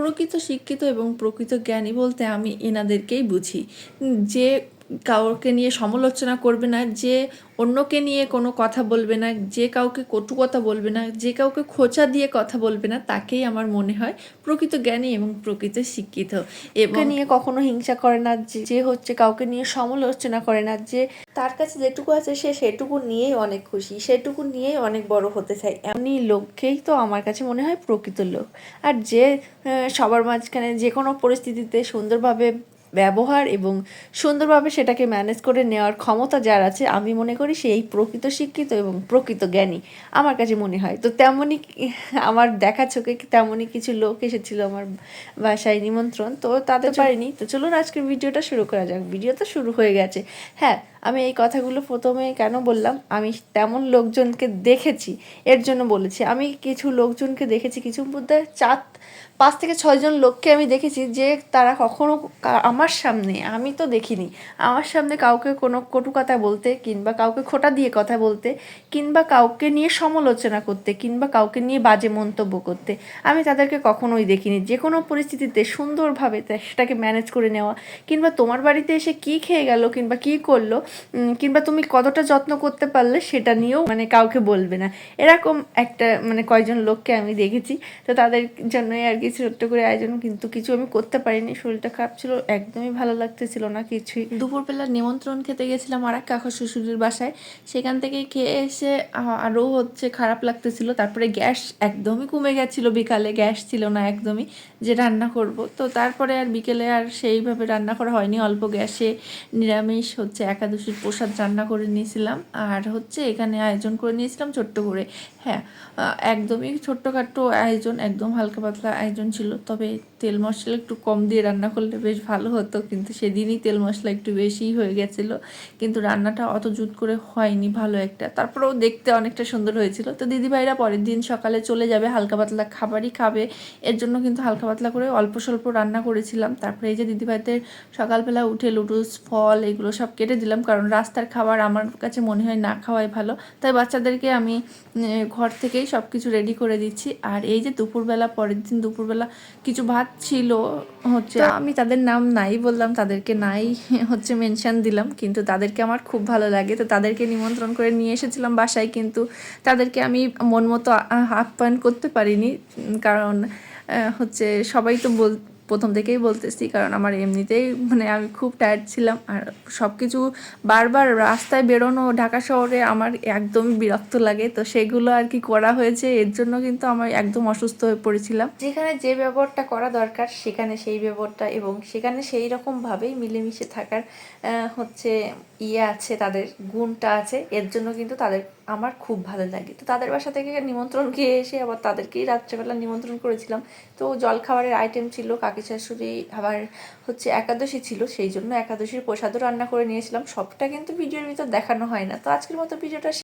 প্রকৃত শিক্ষিত এবং প্রকৃত জ্ঞানী বলতে আমি এনাদেরকেই বুঝি। যে কাউকে নিয়ে সমালোচনা করবে না যে অন্যকে নিয়ে কোনো কথা বলবে না যে কাউকে কটু কথা বলবে না যে কাউকে খোঁচা দিয়ে কথা বলবে না তাকেই আমার মনে হয় প্রকৃত জ্ঞানী এবং প্রকৃত শিক্ষিত। এবং নিয়ে কখনো হিংসা করে না যে- যে হচ্ছে কাউকে নিয়ে সমালোচনা করে না যে তার কাছে যেটুকু আছে সে সেটুকু নিয়েই অনেক খুশি সেটুকু নিয়েই অনেক বড় হতে চায়। এমনি লোককেই তো আমার কাছে মনে হয় প্রকৃত লোক। আর যে সবার মাঝখানে যে কোনো পরিস্থিতিতে সুন্দরভাবে ব্যবহার এবং সুন্দরভাবে সেটাকে ম্যানেজ করে নেওয়ার ক্ষমতা যার আছে আমি মনে করি সেই প্রকৃত শিক্ষিত এবং প্রকৃত জ্ঞানী। আমার কাছে মনে হয়। তো তেমনই আমার দেখা চোখে তেমনই কিছু লোক এসেছিল আমার বাসায় নিমন্ত্রণ তো তাদের পারিনি। তো চলুন আজকের ভিডিওটা শুরু করা যাক। ভিডিও তো শুরু হয়ে গেছে। হ্যাঁ আমি এই কথাগুলো প্রথমে কেন বললাম? আমি তেমন লোকজনকে দেখেছি এর জন্য বলেছি। আমি কিছু লোকজনকে দেখেছি কিছু মধ্যে চার পাঁচ থেকে ছয়জন লোককে আমি দেখেছি যে তারা কখনো আমার সামনে, আমি তো দেখিনি, আমার সামনে কাউকে কোনো কটু কথা বলতে কিংবা কাউকে খোটা দিয়ে কথা বলতে কিংবা কাউকে নিয়ে সমালোচনা করতে কিংবা কাউকে নিয়ে বাজে মন্তব্য করতে, আমি তাদেরকে কখনোই দেখিনি। যে কোনো পরিস্থিতিতে সুন্দরভাবে সেটাকে ম্যানেজ করে নেওয়া কিংবা তোমার বাড়িতে এসে কি খেয়ে গেল কিংবা কি করল কিংবা তুমি কতটা যত্ন করতে পারলে সেটা নিয়েও মানে কাউকে বলবে না। এরকম একটা মানে কয়জন লোককে আমি দেখেছি, তো তাদের জন্যই আর কি ছোট্ট করে আয়োজন কিন্তু কিছু আমি করতে পারিনি। শরীরটা খারাপ ছিল, একদমই ভালো লাগতেছিল না কিছুই। দুপুরবেলা নিমন্ত্রণ খেতে গেছিলাম আর এক কাকা শ্বশুরের বাসায়। সেখান থেকে খেয়ে এসে আরও হচ্ছে খারাপ লাগতেছিল। তারপরে গ্যাস একদমই কমে গেছিল, বিকালে গ্যাস ছিল না একদমই যে রান্না করব। তো তারপরে আর বিকেলে আর সেইভাবে রান্না করা হয়নি। অল্প গ্যাসে নিরামিষ হচ্ছে একাদশীর প্রসাদ রান্না করে নিয়েছিলাম। আর হচ্ছে এখানে আয়োজন করে নিয়েছিলাম ছোট্ট করে। হ্যাঁ একদমই ছোট্টখাট্টো আয়োজন, একদম হালকা পাতলা আয়োজন ছিল, তবে তেল মশলা একটু কম দিয়ে রান্না করলে বেশ ভালো হতো, কিন্তু সেদিনই তেল মশলা একটু বেশিই হয়ে গেছিল। কিন্তু রান্নাটা অত জুত করে হয়নি, ভালো একটা। তারপরেও দেখতে অনেকটা সুন্দর হয়েছিল। তো দিদিভাইরা পরের দিন সকালে চলে যাবে, হালকা পাতলা খাবারই খাবে। এর জন্য কিন্তু হালকা পাতলা করে অল্প স্বল্প রান্না করেছিলাম। তারপরে এই যে দিদিভাইদের সকালবেলা উঠে লুডুস ফল এগুলো সব কেটে দিলাম, কারণ রাস্তার খাবার আমার কাছে মনে হয় না খাওয়াই ভালো। তাই বাচ্চাদেরকে আমি ঘর থেকেই সব কিছু রেডি করে দিচ্ছি। আর এই যে দুপুরবেলা, পরের দিন দুপুরবেলা কিছু ভাত ছিল, হচ্ছে আমি তাদের নাম নাই বললাম, তাদেরকে নাই, হচ্ছে মেনশন দিলাম, কিন্তু তাদেরকে আমার খুব ভালো লাগে। তো তাদেরকে নিমন্ত্রণ করে নিয়ে এসেছিলাম বাসায়, কিন্তু তাদেরকে আমি মন মতো আপ্যায়ন করতে পারিনি কারণ হচ্ছে সবাই তো বল প্রথম থেকেই বলতেছি, কারণ আমার এমনিতেই মানে আমি খুব টায়ার্ড ছিলাম। আর সব কিছু বারবার রাস্তায় বেরোনো ঢাকা শহরে আমার একদমই বিরক্ত লাগে। তো সেগুলো আর কি করা হয়েছে, এর জন্য কিন্তু আমার একদম অসুস্থ হয়ে পড়েছিলাম। যেখানে যে ব্যবহারটা করা দরকার, সেখানে সেই ব্যবহারটা এবং সেখানে সেই রকমভাবেই মিলেমিশে থাকার হচ্ছে ইয়ে আছে, তাদের গুণটা আছে। এর জন্য কিন্তু তাদের আমার খুব ভালো লাগে। তো তাদের বাসা থেকে নিমন্ত্রণ খেয়ে এসে আবার তাদেরকেই রাত্রেবেলা নিমন্ত্রণ করেছিলাম। তো জলখাবারের আইটেম ছিল, কাকি শাশুড়ি আবার হচ্ছে একাদশী ছিল, সেই জন্য একাদশীর প্রসাদও রান্না করে নিয়েছিলাম। সবটা কিন্তু ভিডিওর ভিতর দেখানো হয় না। তো আজকের মতো ভিডিওটা